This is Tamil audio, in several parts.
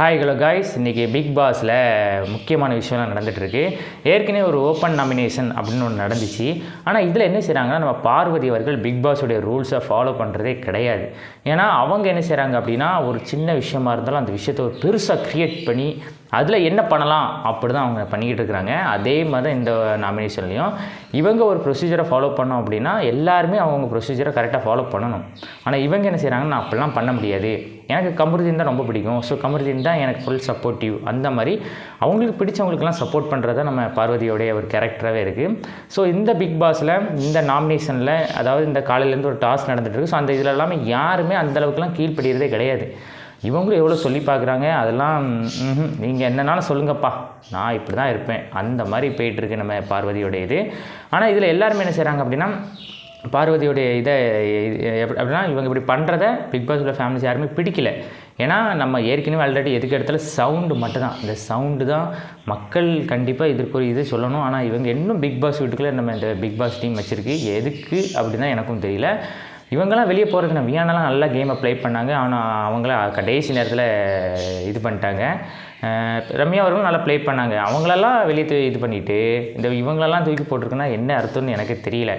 ஹாய் ஹலோ காய்ஸ் இன்றைக்கி பிக் பாஸில் முக்கியமான விஷயம்லாம் நடந்துகிட்ருக்கு ஏற்கனவே ஒரு ஓப்பன் நாமினேஷன் அப்படின்னு ஒன்று நடந்துச்சு. ஆனால் இதில் என்ன செய்கிறாங்கன்னா நம்ம பார்வதி அவர்கள் பிக் பாஸுடைய ரூல்ஸை ஃபாலோ பண்ணுறதே கிடையாது. ஏன்னா அவங்க என்ன செய்கிறாங்க அப்படின்னா ஒரு சின்ன விஷயமா இருந்தாலும் அந்த விஷயத்தை ஒரு பெருசாக க்ரியேட் பண்ணி அதில் என்ன பண்ணலாம் அப்படி தான் அவங்க பண்ணிக்கிட்டு இருக்கிறாங்க. அதே மாதிரி தான் இந்த நாமினேஷன்லேயும் இவங்க ஒரு ப்ரொசீஜரை ஃபாலோ பண்ணோம் அப்படின்னா எல்லாருமே அவங்க ப்ரொசீஜரை கரெக்டாக ஃபாலோ பண்ணணும். ஆனால் இவங்க என்ன செய்கிறாங்கன்னா அப்படிலாம் பண்ண முடியாது. எனக்கு கமருதீன் தான் ரொம்ப பிடிக்கும். ஸோ கமருதீன் தான் எனக்கு ஃபுல் சப்போர்ட்டிவ் அந்த மாதிரி அவங்களுக்கு பிடிச்சவங்களுக்குலாம் சப்போர்ட் பண்ணுறதா நம்ம பார்வதியோடைய ஒரு கேரக்டராகவே இருக்குது ஸோ இந்த பிக் பாஸில் இந்த நாமினேஷனில் அதாவது இந்த காலையிலேருந்து ஒரு டாஸ்க் நடந்துகிட்டு இருக்கு. ஸோ அந்த இதில் எல்லாமே யாருமே அந்தளவுக்குலாம் கீழ்ப்படுகிறதே கிடையாது. இவங்களும் எவ்வளோ சொல்லி பார்க்குறாங்க? அதெல்லாம் நீங்கள் என்னன்னாலும் சொல்லுங்கப்பா. நான் இப்படி தான் இருப்பேன். அந்த மாதிரி போயிட்டுருக்கு நம்ம பார்வதியோடைய இது. ஆனால் இதில் எல்லாருமே என்ன செய்கிறாங்க அப்படின்னா பார்வதியோடைய இதை அப்படின்னா இவங்க இப்படி பண்ணுறத பிக் பாஸோட ஃபேமிலிஸ் யாருமே பிடிக்கல. ஏன்னா நம்ம ஏற்கனவே ஆல்ரெடி எதுக்கு இடத்துல சவுண்டு மட்டும்தான். இந்த சவுண்டு தான் மக்கள் கண்டிப்பாக இதற்கு ஒரு இது சொல்லணும். ஆனால் இவங்க இன்னும் பிக் பாஸ் வீட்டுக்குள்ளே நம்ம இந்த பிக் பாஸ் டீம் வச்சுருக்கு. எதுக்கு அப்படின்னு தான் எனக்கும் தெரியல. இவங்கெல்லாம் வெளியே போகிறதுனா வியானெலாம் நல்லா கேமை ப்ளே பண்ணாங்க. ஆனால் அவங்கள கடைசி நேரத்தில் இது பண்ணிட்டாங்க. ரம்யா அவர்களும் நல்லா ப்ளே பண்ணாங்க. அவங்களெல்லாம் வெளியே இது பண்ணிவிட்டு இந்த இவங்களெல்லாம் தூக்கி போட்டிருக்குன்னா என்ன அர்த்தம்னு எனக்கு தெரியல.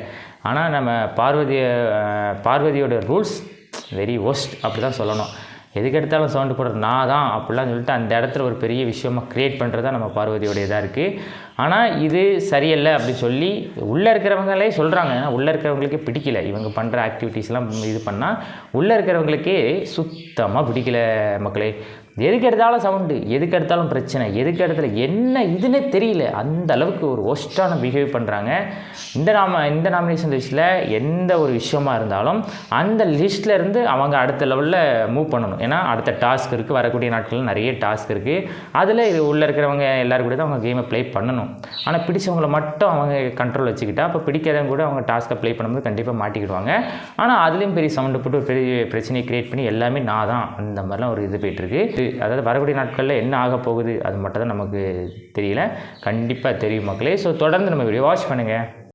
ஆனால் நம்ம பார்வதிய பார்வதியோட ரூல்ஸ் வெரி ஒஸ்ட் அப்படி தான் சொல்லணும். எதுக்கு எடுத்தாலும் சவுண்டு போடுறது நான் தான் அப்படிலாம் சொல்லிட்டு அந்த இடத்துல ஒரு பெரிய விஷயமாக க்ரியேட் பண்ணுறது தான் நம்ம பார்வதியோட இதாக இருக்குது ஆனால் இது சரியில்லை அப்படி சொல்லி உள்ளே இருக்கிறவங்களே சொல்கிறாங்க ஏன்னா உள்ளே இருக்கிறவங்களுக்கே பிடிக்கல. இவங்க பண்ணுற ஆக்டிவிட்டீஸ்லாம் இது பண்ணால் உள்ளே இருக்கிறவங்களுக்கே சுத்தமாக பிடிக்கல மக்களே. எதுக்கு எடுத்தாலும் சவுண்டு எதுக்கு எடுத்தாலும் பிரச்சனை எதுக்கு இடத்துல என்ன இதுன்னே தெரியல. அந்த அளவுக்கு ஒரு ஒஸ்ட்டான பிஹேவ் பண்ணுறாங்க இந்த நாம இந்த நாமினேஷன் லிஸ்ட்டில் எந்த ஒரு விஷயமா இருந்தாலும் அந்த லிஸ்ட்டில் இருந்து அவங்க அடுத்த லெவலில் மூவ் பண்ணணும். ஏன்னா அடுத்த டாஸ்க் இருக்குது வரக்கூடிய நாட்களில் நிறைய டாஸ்க் இருக்குது அதில் இது உள்ளே இருக்கிறவங்க எல்லோரும் கூட தான் அவங்க கேமை ப்ளே பண்ணணும். ஆனால் பிடிச்சவங்கள மட்டும் அவங்க கண்ட்ரோல் வச்சுக்கிட்டா அப்போ பிடிக்காதவங்க கூட அவங்க டாஸ்க்கை ப்ளே பண்ணும்போது கண்டிப்பாக மாட்டிக்கிடுவாங்க. ஆனால் அதுலேயும் பெரிய சவுண்டு போட்டு ஒரு பெரிய பிரச்சனையை க்ரியேட் பண்ணி எல்லாமே நான் தான். அந்த மாதிரிலாம் ஒரு இது போயிட்டுருக்கு அதாவது வரக்கூடிய நாட்களில் என்ன ஆக போகுது அது மட்டும் தான் நமக்கு தெரியல. கண்டிப்பாக தெரியும் மக்களே. ஸோ தொடர்ந்து நம்ம வீடியோ வாட்ச் பண்ணுங்கள்